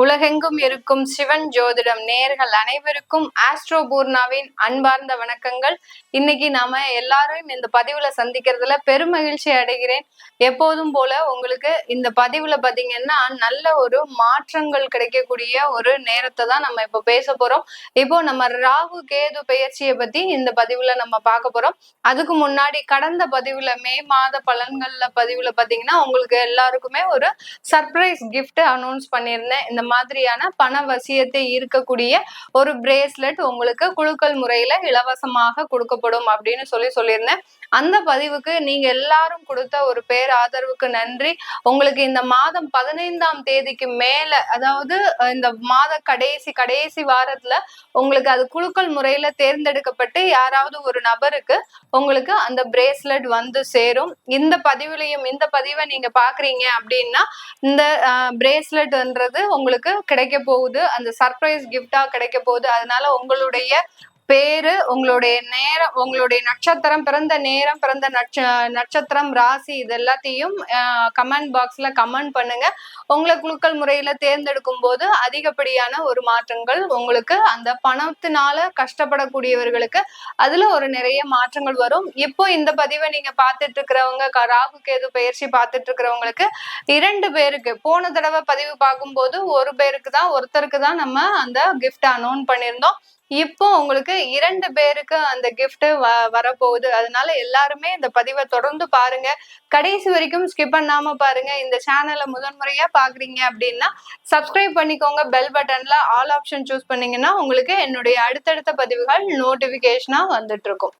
உலகெங்கும் இருக்கும் சிவன் ஜோதிடம் நேர்கள் அனைவருக்கும் ஆஸ்ட்ரோ பூர்ணாவின் அன்பார்ந்த வணக்கங்கள். இன்னைக்கு நாம எல்லாரும் இந்த பதிவுல சந்திக்கிறதுல பெருமகிழ்ச்சி அடைகிறேன். எப்போதும் போல உங்களுக்கு இந்த பதிவுல பாத்தீங்கன்னா நல்ல ஒரு மாற்றங்கள் கிடைக்கக்கூடிய ஒரு நேரத்தை தான் நம்ம இப்ப பேச போறோம். இப்போ நம்ம ராகு கேது பெயர்ச்சியை பத்தி இந்த பதிவுல நம்ம பார்க்க போறோம். அதுக்கு முன்னாடி கடந்த பதிவுல மே மாத பலன்கள்ல பதிவுல பாத்தீங்கன்னா உங்களுக்கு எல்லாருக்குமே ஒரு சர்ப்ரைஸ் கிஃப்ட் அனௌன்ஸ் பண்ணியிருந்தேன். இந்த மாதிரியான பண வசியத்தை இருக்கக்கூடிய ஒரு பிரேஸ்லெட் உங்களுக்கு குழுக்கள் முறையில இலவசமாக கொடுக்கப்படும் அப்படின்னு சொல்லி சொல்லியிருந்தேன். அந்த பதிவுக்கு நீங்க எல்லாரும் கொடுத்த ஒரு பேர் ஆதரவுக்கு நன்றி. உங்களுக்கு இந்த மாதம் பதினைந்தாம் தேதிக்கு மேல அதாவது இந்த மாத கடைசி கடைசி வாரத்துல உங்களுக்கு அது குழுக்கள் முறையில தேர்ந்தெடுக்கப்பட்டு யாராவது ஒரு நபருக்கு உங்களுக்கு அந்த பிரேஸ்லெட் வந்து சேரும். இந்த பதிவுலையும் இந்த பதிவை நீங்க பாக்குறீங்க அப்படின்னா இந்த பிரேஸ்லெட்ன்றது உங்களுக்கு கிடைக்க போகுது. அந்த சர்ப்ரைஸ் கிஃப்டா கிடைக்க போகுது. அதனால உங்களுடைய பேரு உங்களுடைய நேரம் உங்களுடைய நட்சத்திரம் பிறந்த நேரம் பிறந்த நட்ச நட்சத்திரம் ராசி இது எல்லாத்தையும் கமெண்ட் பாக்ஸ்ல கமெண்ட் பண்ணுங்க. உங்களை குழுக்கள் முறையில தேர்ந்தெடுக்கும் போது அதிகப்படியான ஒரு மாற்றங்கள் உங்களுக்கு அந்த பணத்தினால கஷ்டப்படக்கூடியவர்களுக்கு அதுல ஒரு நிறைய மாற்றங்கள் வரும். இப்போ இந்த பதிவை நீங்க பார்த்துட்டு இருக்கிறவங்க ராகு கேது பயிற்சி பார்த்துட்டு இருக்கிறவங்களுக்கு இரண்டு பேருக்கு போன தடவை பதிவு பார்க்கும்போது ஒரு பேருக்கு தான் ஒருத்தருக்கு தான் நம்ம அந்த கிஃப்ட் அனௌன் பண்ணியிருந்தோம். இப்போ உங்களுக்கு இரண்டு பேருக்கு அந்த கிஃப்ட் வ வரப்போகுது. அதனால எல்லாருமே இந்த பதிவை தொடர்ந்து பாருங்க. கடைசி வரைக்கும் ஸ்கிப் பண்ணாம பாருங்க. இந்த சேனலை முதன்முறையா பாக்குறீங்க அப்படின்னா சப்ஸ்கிரைப் பண்ணிக்கோங்க. பெல் பட்டன்ல ஆல் ஆப்ஷன் சூஸ் பண்ணீங்கன்னா உங்களுக்கு என்னுடைய அடுத்தடுத்த பதிவுகள் நோட்டிபிகேஷனா வந்துட்டு இருக்கும்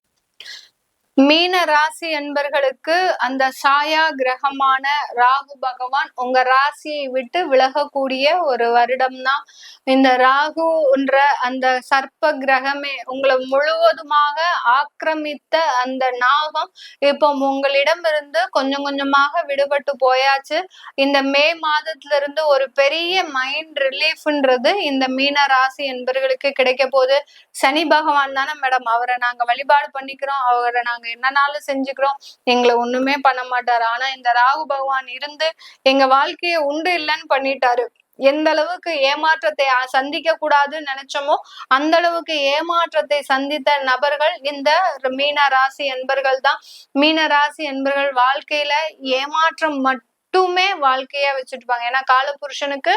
மீன ராசி என்பர்களுக்கு அந்த சாயா கிரகமான ராகு பகவான் உங்க ராசியை விட்டு விலகக்கூடிய ஒரு வருடம் தான் இந்த ராகுன்ற அந்த சர்ப்ப கிரகமே உங்களை முழுவதுமாக ஆக்கிரமித்த அந்த நாகம் இப்போ உங்களிடம் இருந்து கொஞ்சம் கொஞ்சமாக விடுபட்டு போயாச்சு. இந்த மே மாதத்துல இருந்து ஒரு பெரிய மைண்ட் ரிலீஃப்ன்றது இந்த மீன ராசி என்பர்களுக்கு கிடைக்க போகுது. சனி பகவான் தானே மேடம் அவரை நாங்க வழிபாடு பண்ணிக்கிறோம். அவரை நாங்க என்னனாலும் செஞ்சுக்கிறோம். எங்களை ஒண்ணுமே பண்ண மாட்டாரு. ஆனா இந்த ராகு பகவான் இருந்து எங்க வாழ்க்கைய உண்டு இல்லைன்னு பண்ணிட்டாரு. எந்த அளவுக்கு ஏமாற்றத்தை சந்திக்க கூடாதுன்னு நினைச்சோமோ அந்த அளவுக்கு ஏமாற்றத்தை சந்தித்த நபர்கள் இந்த மீன ராசி என்பர்கள் தான். மீன ராசி என்பர்கள் வாழ்க்கையில ஏமாற்றம் மட்டுமே வாழ்க்கையா வச்சுட்டுப்பாங்க ஏன்னா காலபுருஷனுக்கு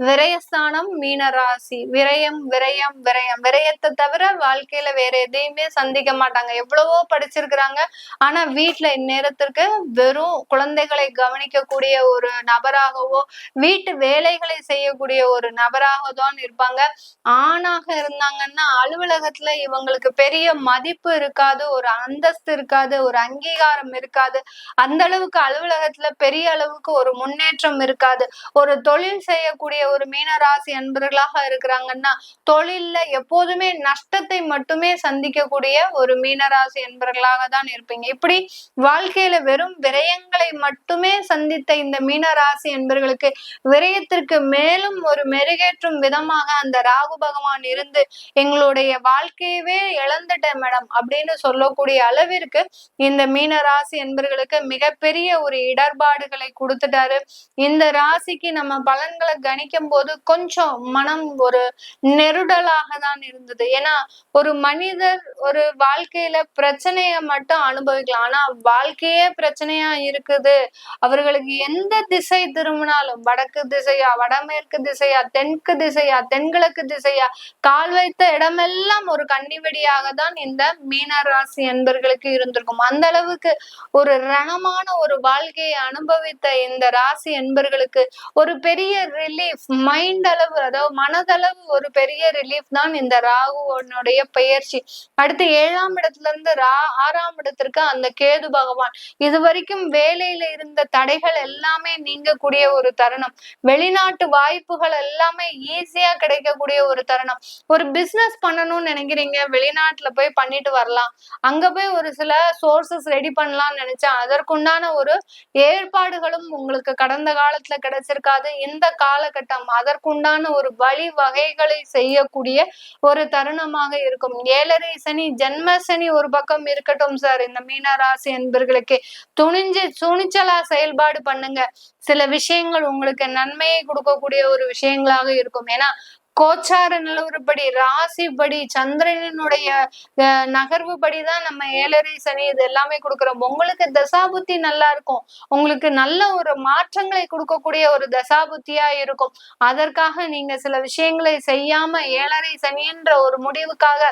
விரயஸ்தானம் மீனராசி. விரயம் விரயம் விரயம். விரயத்தை தவிர வாழ்க்கையில வேற எதையுமே சந்திக்க மாட்டாங்க. எவ்வளவோ படிச்சிருக்கிறாங்க. ஆனா வீட்டுல இந்நேரத்திற்கு வெறும் குழந்தைகளை கவனிக்கக்கூடிய ஒரு நபராகவோ வீட்டு வேலைகளை செய்யக்கூடிய ஒரு நபராக தான் இருப்பாங்க. ஆணாக இருந்தாங்கன்னா அலுவலகத்துல இவங்களுக்கு பெரிய மதிப்பு இருக்காது ஒரு அந்தஸ்து இருக்காது ஒரு அங்கீகாரம் இருக்காது. அந்த அளவுக்கு அலுவலகத்துல பெரிய அளவுக்கு ஒரு முன்னேற்றம் இருக்காது. ஒரு தொழில் செய்யக்கூடிய ஒரு மீனராசி அன்பர்களாக இருக்கிறாங்கன்னா தொழில்ல எப்போதுமே நஷ்டத்தை மட்டுமே சந்திக்கக்கூடிய ஒரு மீனராசி அன்பர்களாக தான் இருப்பீங்க. இப்படி வாழ்க்கையில வெறும் விரயங்களை மட்டுமே சந்தித்த இந்த மீனராசி என்பர்களுக்கு விரயத்திற்கு மேலும் ஒரு மெருகேற்றும் விதமாக அந்த ராகு பகவான் இருந்து எங்களுடைய வாழ்க்கையவே இழந்துட்டேன் மேடம் அப்படின்னு சொல்லக்கூடிய அளவிற்கு இந்த மீன ராசி என்பர்களுக்கு மிகப்பெரிய ஒரு இடர்பாடுகளை கொடுத்துட்டாரு. இந்த ராசிக்கு நம்ம பலன்களை கணிக்க படிக்கும் போது கொஞ்சம் மனம் ஒரு நெருடலாக தான் இருந்தது. ஏன்னா ஒரு மனிதர் ஒரு வாழ்க்கையில பிரச்சனைய மட்டும் அனுபவிக்கலாம். ஆனா வாழ்க்கையே பிரச்சனையா இருக்குது. அவர்களுக்கு எந்த திசை திரும்பினாலும் வடக்கு திசையா வடமேற்கு திசையா தென்கு திசையா தென்கிழக்கு திசையா கால் வைத்த இடமெல்லாம் ஒரு கண்ணிவெடியாக தான் இந்த மீனராசி என்பர்களுக்கு இருந்திருக்கும். அந்த அளவுக்கு ஒரு ரணமான ஒரு வாழ்க்கையை அனுபவித்த இந்த ராசி என்பர்களுக்கு ஒரு பெரிய ரிலீஃப் மைண்ட் அளவு அதாவது மனதளவு ஒரு பெரிய ரிலீஃப் தான் இந்த ராகுவனுடைய பெயர்ச்சி அடுத்து ஏழாம் இடத்துல இருந்து ரா ஆறாம் இடத்திற்கு அந்த கேது பகவான். இது வரைக்கும் வேலையில இருந்த தடைகள் எல்லாமே நீங்கக்கூடிய ஒரு தருணம். வெளிநாட்டு வாய்ப்புகள் எல்லாமே ஈஸியா கிடைக்கக்கூடிய ஒரு தருணம். ஒரு பிசினஸ் பண்ணணும்னு நினைக்கிறீங்க வெளிநாட்டுல போய் பண்ணிட்டு வரலாம். அங்க போய் ஒரு சில சோர்சஸ் ரெடி பண்ணலாம்னு நினைச்சேன் அதற்குண்டான ஒரு ஏற்பாடுகளும் உங்களுக்கு கடந்த காலத்துல கிடைச்சிருக்காது. இந்த காலகட்டம் நம் அதற்குண்டான ஒரு வழி வகைகளை செய்யக்கூடிய ஒரு தருணமாக இருக்கும். ஏழரை சனி சனி ஜென்ம சனி ஒரு பக்கம் இருக்கட்டும் சார் இந்த மீன ராசி என்பர்களுக்கு துணிஞ்சு துணிச்சலா செயல்பாடு பண்ணுங்க. சில விஷயங்கள் உங்களுக்கு நன்மையை கொடுக்கக்கூடிய ஒரு விஷயங்களாக இருக்கும். ஏன்னா கோச்சார நிலவரப்படி ராசிப்படி சந்திரனுடைய நகர்வு படிதான் நம்ம ஏழரை சனி இது எல்லாமே கொடுக்குறோம். உங்களுக்கு தசாபுத்தி நல்லா இருக்கும் உங்களுக்கு நல்ல ஒரு மாற்றங்களை கொடுக்கக்கூடிய ஒரு தசாபுத்தியா இருக்கும். அதற்காக நீங்க சில விஷயங்களை செய்யாம ஏழரை சனின்ற ஒரு முடிவுக்காக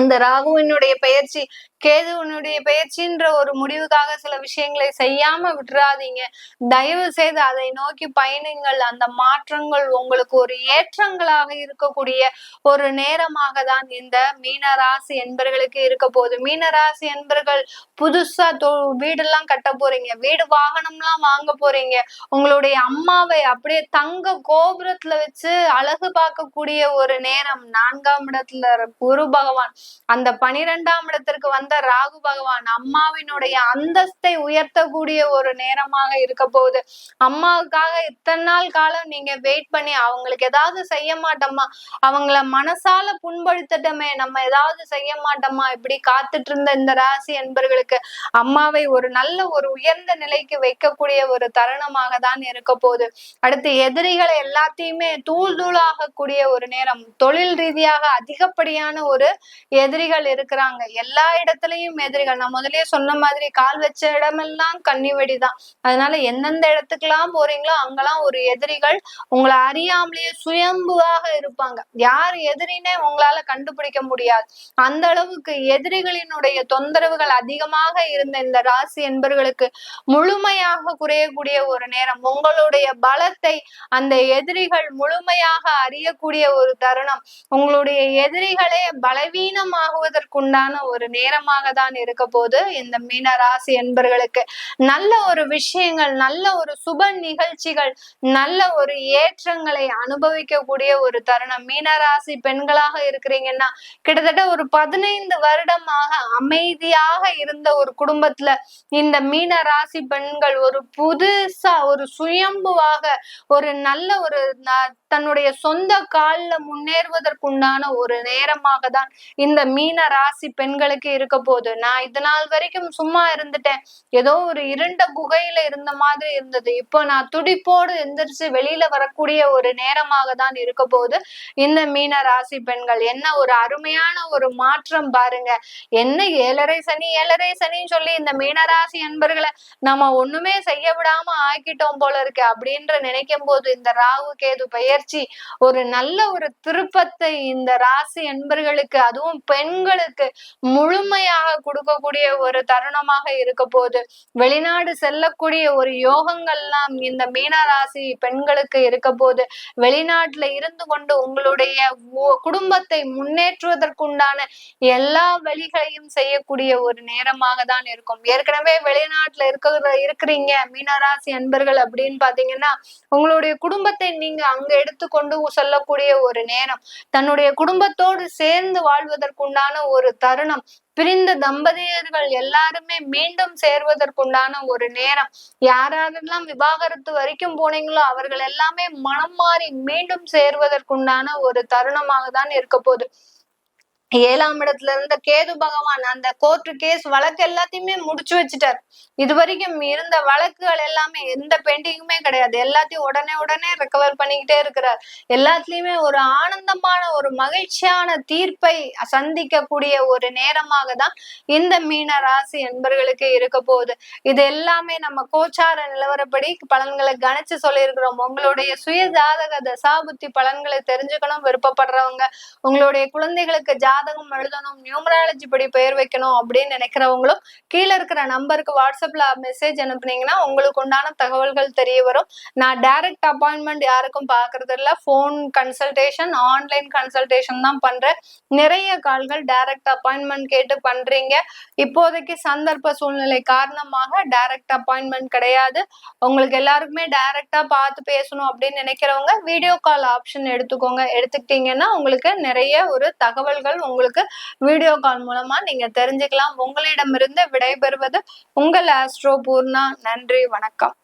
இந்த ராகுவினுடைய பயிற்சி கேதுவனுடைய பயிற்சின்ற ஒரு முடிவுக்காக சில விஷயங்களை செய்யாம விட்டுறாதீங்க. தயவு செய்து அதை நோக்கி பயணிங்கள். அந்த மாற்றங்கள் உங்களுக்கு ஒரு ஏற்றங்களாக இருக்கக்கூடிய ஒரு நேரமாக தான் இந்த மீனராசி என்பர்களுக்கு இருக்க போகுது. மீனராசி என்பர்கள் புதுசா வீடெல்லாம் கட்ட போறீங்க. வீடு வாகனம்லாம் வாங்க போறீங்க. உங்களுடைய அம்மாவை அப்படியே தங்க கோபுரத்துல வச்சு அழகு பார்க்கக்கூடிய ஒரு நேரம். நான்காம் இடத்துல குரு பகவான். அந்த பனிரெண்டாம் இடத்திற்கு வந்த ராகு பகவான் அம்மாவினுடைய அந்தஸ்தை உயர்த்தக்கூடிய ஒரு நேரமாக இருக்க போகுது. அம்மாவுக்காக இத்தனை நாள் காலம் நீங்க வெயிட் பண்ணி அவங்களுக்கு ஏதாவது செய்ய மாட்டோமா? அவங்கள மனசால புண்படுத்தட்டமே நம்ம ஏதாவது செய்ய மாட்டோமா? இப்படி காத்துட்டு இருந்த இந்த ராசி என்பர்களுக்கு அம்மாவை ஒரு நல்ல ஒரு உயர்ந்த நிலைக்கு வைக்கக்கூடிய ஒரு தருணமாக தான் இருக்க போகுது. அடுத்து எதிரிகளை எல்லாத்தையுமே தூள் தூளாகக்கூடிய ஒரு நேரம். தொழில் ரீதியாக அதிகப்படியான ஒரு எதிரிகள் இருக்கிறாங்க. எல்லா இடத்துலயும் எதிரிகள். நான் முதலே சொன்ன மாதிரி கால் வச்ச இடமெல்லாம் கண்ணி வெடிதான் அதனால எந்தெந்த இடத்துக்கெல்லாம் போறீங்களோ அங்கெல்லாம் ஒரு எதிரிகள் உங்களை அறியாமலேயே சுயம்புவாக இருப்பாங்க. யார் எதிரினே உங்களால கண்டுபிடிக்க முடியாது. அந்த அளவுக்கு எதிரிகளினுடைய தொந்தரவுகள் அதிகமாக இருந்த இந்த ராசி என்பர்களுக்கு முழுமையாக குறையக்கூடிய ஒரு நேரம். உங்களுடைய பலத்தை அந்த எதிரிகள் முழுமையாக அறியக்கூடிய ஒரு தருணம். உங்களுடைய எதிரிகளே பலவீனமாகுவதற்குண்டான ஒரு நேரம் நேரமாக தான் இருக்க போது இந்த மீன ராசி என்பர்களுக்கு நல்ல ஒரு விஷயங்கள் நல்ல ஒரு சுப நிகழ்ச்சிகள் நல்ல ஒரு ஏற்றங்களை அனுபவிக்கக்கூடிய ஒரு தருணம். மீனராசி பெண்களாக இருக்கிறீங்கன்னா கிட்டத்தட்ட ஒரு பதினைந்து வருடமாக அமைதியாக இருந்த ஒரு குடும்பத்துல இந்த மீன ராசி பெண்கள் ஒரு புதுசா ஒரு சுயம்புவாக ஒரு நல்ல ஒரு தன்னுடைய சொந்த காலில் முன்னேறுவதற்குண்டான ஒரு நேரமாக தான் இந்த மீன ராசி பெண்களுக்கு இருக்க போகுது நான் இது நாள் வரைக்கும் சும்மா இருந்துட்டேன். ஏதோ ஒரு இருண்ட குகையில இருந்த மாதிரி இருந்தது. இப்போ நான் துடிப்போடு எந்திரிச்சு வெளியில வரக்கூடிய ஒரு நேரமாக தான் இருக்க போகுது. இந்த மீன ராசி பெண்கள் என்ன ஒரு அருமையான ஒரு மாற்றம் பாருங்க. என்ன ஏழரை சனி ஏழரை சனின்னு சொல்லி இந்த மீனராசி என்பர்களை நம்ம ஒண்ணுமே செய்ய விடாம ஆக்கிட்டோம் போல இருக்கு. அப்படின்ற நினைக்கும் போது இந்த ராகு கேது பயிற்சி ஒரு நல்ல ஒரு திருப்பத்தை இந்த ராசி என்பர்களுக்கு அதுவும் பெண்களுக்கு முழுமையாக கொடுக்கக்கூடிய ஒரு தருணமாக இருக்க போது வெளிநாடு செல்லக்கூடிய ஒரு யோகங்கள்லாம் இந்த மீனராசி பெண்களுக்கு இருக்க போது வெளிநாட்டுல இருந்து கொண்டு உங்களுடைய குடும்பத்தை முன்னேற்றுவதற்குண்டான எல்லா வழிகளையும் செய்யக்கூடிய ஒரு நேரமாக தான் இருக்கும். ஏற்கனவே வெளிநாட்டுல இருக்கிற இருக்கிறீங்க மீனராசி அன்பர்கள் அப்படின்னு பாத்தீங்கன்னா உங்களுடைய குடும்பத்தை நீங்க அங்க எடுத்துக்கொண்டு செல்லக்கூடிய ஒரு நேரம் தன்னுடைய குடும்பத்தோடு சேர்ந்து வாழ்வதற்குண்டான ஒரு தருணம் பிரிந்த தம்பதியர்கள் எல்லாருமே மீண்டும் சேர்வதற்குண்டான ஒரு நேரம். யாரெல்லாம் விவாகரத்து வரைக்கும் போனீங்களோ அவர்கள் எல்லாமே மனம் மாறி மீண்டும் சேர்வதற்குண்டான ஒரு தருணமாக தான் இருக்க போகுது. ஏழாம் இடத்துல இருந்த கேது பகவான் அந்த கோர்ட்டு கேஸ் வழக்கு எல்லாத்தையுமே முடிச்சு வச்சுட்டார். இது வரைக்கும் இருந்த வழக்குகள் எல்லாமே எந்த பெண்டிங்குமே கிடையாது. எல்லாத்தையும் உடனே உடனே ரெக்கவர் பண்ணிக்கிட்டே இருக்கிறார். எல்லாத்துலயுமே ஒரு ஆனந்த ஆனந்தமான ஒரு மகிழ்ச்சியான தீர்ப்பை சந்திக்கக்கூடிய ஒரு நேரமாக தான் இந்த மீன ராசி என்பர்களுக்கு இருக்க போகுது. இது எல்லாமே நம்ம கோச்சார நிலவரப்படி பலன்களை கணிச்சு சொல்லியிருக்கிறோம். உங்களுடைய சுய ஜாதக தசாபுத்தி பலன்களை தெரிஞ்சுக்கணும் விருப்பப்படுறவங்க. உங்களுடைய குழந்தைகளுக்கு ஜாதகம் எழுதணும் நியூமராலஜி படி பெயர் வைக்கணும் அப்படின்னு நினைக்கிறவங்களும் கீழே இருக்கிற நம்பருக்கு வாட்ஸ்அப்ல மெசேஜ் அனுப்புனீங்கன்னா உங்களுக்கு உண்டான தகவல்கள் தெரிய வரும். நான் டைரக்ட் அப்பாயின்மெண்ட் யாருக்கும் பாக்குறது இல்ல phone consultation on online consultation தான் பண்றேன். நிறைய கால்கள் டைரக்ட் அப்பாயின்மெண்ட் கேட்டு பண்றீங்க. இப்போதைக்கு சந்தர்ப்ப சூழ்நிலை காரணமாக டைரக்ட் அப்பாயின்மெண்ட் கிடையாது. உங்களுக்கு எல்லாருக்குமே டைரக்டா பார்த்து பேசணும் அப்படின்னு நினைக்கிறவங்க வீடியோ கால் ஆப்ஷன் எடுத்துக்கோங்க. எடுத்துக்கிட்டீங்கன்னா உங்களுக்கு நிறைய ஒரு தகவல்கள் உங்களுக்கு வீடியோ கால் மூலமா நீங்க தெரிஞ்சுக்கலாம். உங்களிடமிருந்து விடைபெறுவது உங்கள் ஆஸ்ட்ரோ பூர்ணா நன்றி வணக்கம்.